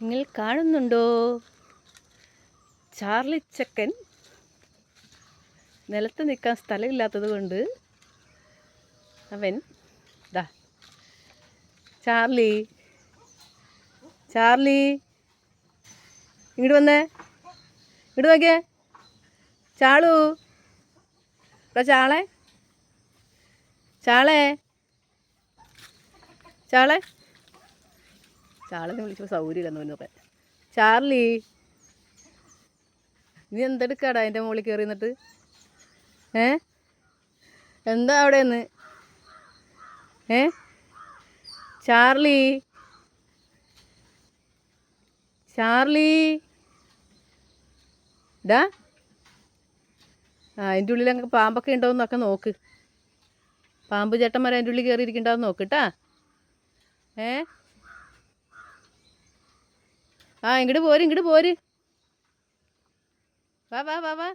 നിങ്ങൾ കാണുന്നുണ്ടോ? ചാർലി ചക്കൻ നിലത്ത് നിൽക്കാൻ സ്ഥലമില്ലാത്തത് കൊണ്ട് അവൻ ദാ ചാർലി ചാർലി ഇങ്ങോട്ട് വന്നേ ഇങ്ങോട്ട് നോക്കിയേ ചാളു ഇവിടെ ചാളെ ചാളെ ചാളെ ചാളനെ വിളിച്ചപ്പോൾ സൗകര്യമില്ലെന്ന് പറഞ്ഞു. പറയാൻ ചാർലി നീ എന്തെടുക്കാടാ എന്റെ മുകളിൽ കയറി നിന്നിട്ട്? ഏ? എന്താ അവിടെ നിന്ന് ഏ? ചാർലി? ചാർലി? ഡാ. ആ അതിന്റെ ഉള്ളിൽ അങ്ങ് പാമ്പൊക്കെ ഉണ്ടോ എന്നൊക്കെ നോക്ക്. പാമ്പ് ചേട്ടന്മാർ അതിന്റെ ഉള്ളിൽ കയറി നോക്ക് കേട്ടാ ഏ? ആ ഇങ്ങോട്ട് പോര് ഇങ്ങോട്ട് പോര്. വാ വാ വാ വാ.